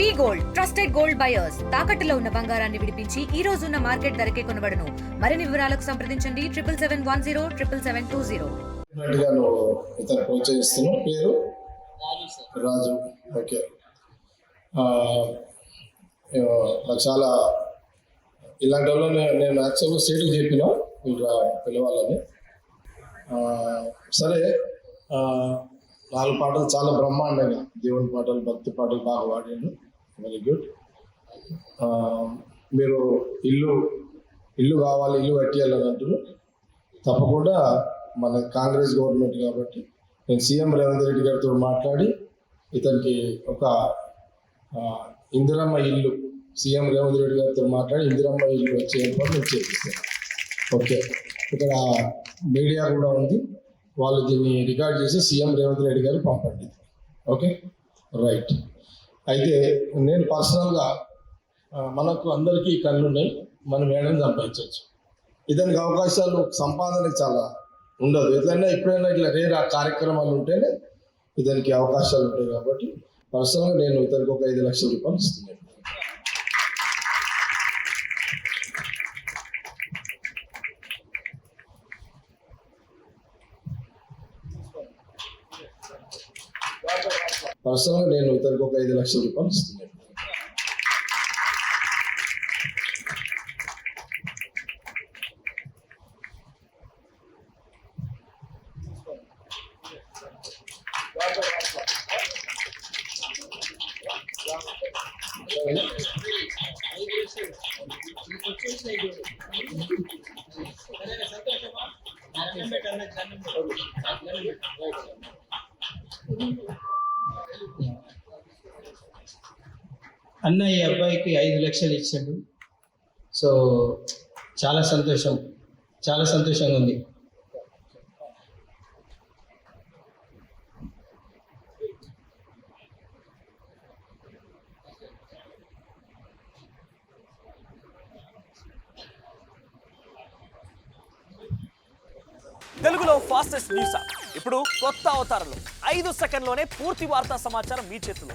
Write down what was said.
We gold trusted gold buyers. తాకట్టులో ఉన్న బంగారాన్ని విడిపించి ఈ రోజు ఉన్న మార్కెట్ ధరకే కొనబడను. మరిన్ని వివరాలకు సంప్రదించండి. Triple seven one zero triple seven two zero. ఇతను ప్రోత్సహిస్తున్నావు పేరు? రాజు ఓకే. నాకు చాలా ఇలాంటి వాళ్ళు నేను- యాక్చువల్గా స్టేట్కి చెప్పిన ఇలా పిలవాలని ఆ, సరే. ఆ, నాలుగు పాటలు చాలా బ్రహ్మాండంగా దేవుని పాటలు భక్తి పాటలు బాగా పాడాను వెరీ గుడ్ um, మీరు ఇల్లు ఇల్లు కావాలి ఇల్లు కట్టేయాలని అంటారు తప్పకుండా మన కాంగ్రెస్ గవర్నమెంట్ కాబట్టి నేను సీఎం రేవంత్ రెడ్డి గారితో మాట్లాడి ఇతనికి ఒక ఇందిరమ్మ ఇల్లు సీఎం రేవంత్ రెడ్డి గారితో మాట్లాడి ఇందిరమ్మ ఇల్లు వచ్చే ఏర్పాటు నేను చేపిస్తాను. ఓకే. ఇక్కడ మీడియా కూడా ఉంది. వాళ్ళు దీన్ని రికార్డ్ చేసి సీఎం రేవంత్ రెడ్డి గారు పంపండి. ఓకే? రైట్. అయితే నేను పర్సనల్గా మనకు అందరికీ కళ్ళు ఉన్నాయి మనం ఏడని సంపాదించవచ్చు. ఇతనికి అవకాశాలు సంపాదనకి చాలా ఉండదు. ఎట్లయినా ఎప్పుడైనా ఇట్లా రేర్ ఆ కార్యక్రమాలు ఉంటేనే ఇతనికి అవకాశాలు ఉంటాయి కాబట్టి పర్సనల్గా నేను ఇతనికి ఒక ఐదు లక్షల రూపాయలు ఇస్తున్నాను. పర్సనల్గా నేను ఇతనికి ఒక ఐదు లక్షల రూపాయలు ఇస్తున్నాను Thank you. అన్న ఈ అబ్బాయికి ఐదు లక్షలు ఇచ్చాడు. సో చాలా సంతోషం. చాలా సంతోషంగా ఉంది. తెలుగులో ఫాస్టెస్ట్ న్యూస్ ఇప్పుడు కొత్త అవతారంలో. ఐదు సెకండ్లోనే పూర్తి వార్తా సమాచారం మీ చేతిలో.